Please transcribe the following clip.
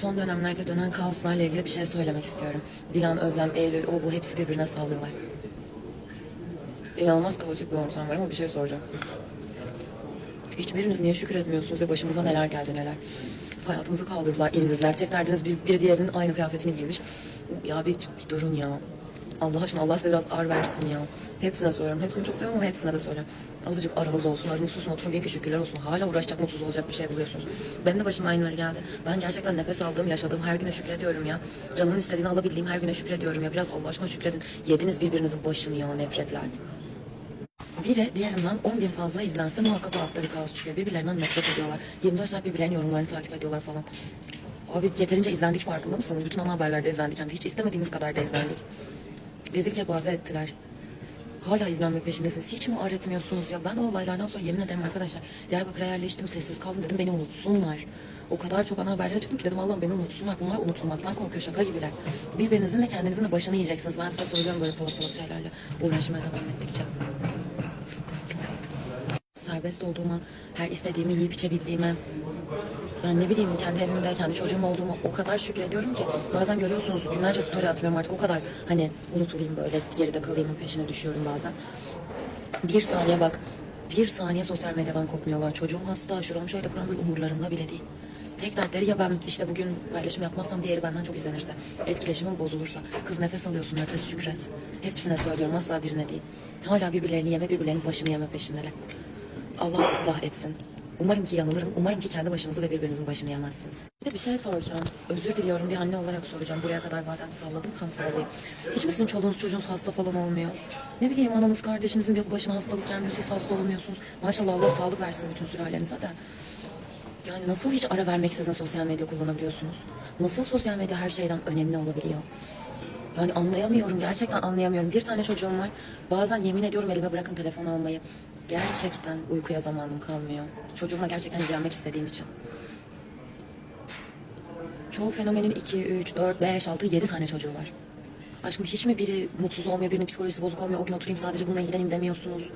son dönemlerde dönen kaoslarla ilgili bir şey söylemek istiyorum. Dilan, Özlem, Eylül, o bu hepsi birbirine sallıyorlar. İnanılmaz kaotik bir ortam var ama bir şey soracağım. Hiçbiriniz niye şükretmiyorsunuz ve başımıza neler geldi neler. Hayatımızı kaldırdılar, indirdiler. Tek derdiniz bir, bir diğerinin aynı kıyafetini giymiş. Ya bir, bir durun ya. Allah aşkına Allah size biraz ar versin ya. Hepsine söylüyorum. Hepsini çok seviyorum ama hepsine de söylüyorum. Azıcık aranız olsun. Aranız susun oturun. Bir şükürler olsun. Hala uğraşacak mutsuz olacak bir şey buluyorsunuz. Benim de başıma aynıları geldi. Ben gerçekten nefes aldığım, yaşadığım her güne şükrediyorum ya. Canımın istediğini alabildiğim her güne şükrediyorum ya. Biraz Allah aşkına şükredin. Yediniz birbirinizin başını ya nefretler. Biri diğerinden 10 bin fazla izlense muhakkak hafta bir kaos çıkıyor. Birbirlerinden nefret ediyorlar. 24 saat birbirlerinin yorumlarını takip ediyorlar falan. Abi yeterince izlendik farkında mısınız? Bütün ana haberlerde izlendik. De hiç istemediğimiz kadar da izlendik. Rezil kepaze ettiler. Hala izlenme peşindesiniz. Hiç mi ar etmiyorsunuz ya? Ben o olaylardan sonra yemin ederim arkadaşlar. Diyarbakır'a yerleştim, sessiz kaldım dedim beni unutsunlar. O kadar çok ana haberlere çıktım ki dedim Allah'ım beni unutsunlar. Bunlar unutulmaktan korkuyor şaka gibiler. Birbirinizin de kendinizin de başını yiyeceksiniz. Ben size söylüyorum böyle salak salak şeylerle uğraşmaya devam ettikçe serbest olduğuma, her istediğimi yiyip içebildiğime, yani ne bileyim kendi evimde, kendi çocuğum olduğuma o kadar şükrediyorum ki bazen görüyorsunuz günlerce story atmıyorum artık o kadar hani unutulayım böyle geride kalayım peşine düşüyorum bazen. Bir saniye bak, bir saniye sosyal medyadan kopmuyorlar. Çocuğum hasta, şuram şöyle buram böyle umurlarında bile değil. Tek dertleri ya ben işte bugün paylaşım yapmazsam diğeri benden çok izlenirse, etkileşimim bozulursa, kız nefes alıyorsun nefes şükret. Hepsine söylüyorum asla birine değil. Hala birbirlerini yeme, birbirlerinin başını yeme peşindeler. Allah ıslah etsin. Umarım ki yanılırım. Umarım ki kendi başınızı ve birbirinizin başını yemezsiniz. Bir de bir şey soracağım. Özür diliyorum bir anne olarak soracağım. Buraya kadar madem salladım tam sallayayım. Hiç mi sizin çoluğunuz çocuğunuz hasta falan olmuyor? Ne bileyim ananız kardeşinizin bir başına hastalık gelmiyor siz hasta olmuyorsunuz. Maşallah Allah sağlık versin bütün sülalenize de. Yani nasıl hiç ara vermeksizin sosyal medya kullanabiliyorsunuz? Nasıl sosyal medya her şeyden önemli olabiliyor? Yani anlayamıyorum, gerçekten anlayamıyorum. Bir tane çocuğum var. Bazen yemin ediyorum elime bırakın telefon almayı. Gerçekten uykuya zamanım kalmıyor. Çocuğumla gerçekten ilgilenmek istediğim için. Çoğu fenomenin 2, 3, 4, 5, 6, 7 tane çocuğu var. Aşkım hiç mi biri mutsuz olmuyor, birinin psikolojisi bozuk olmuyor, o gün oturayım sadece bununla ilgileneyim demiyorsunuz.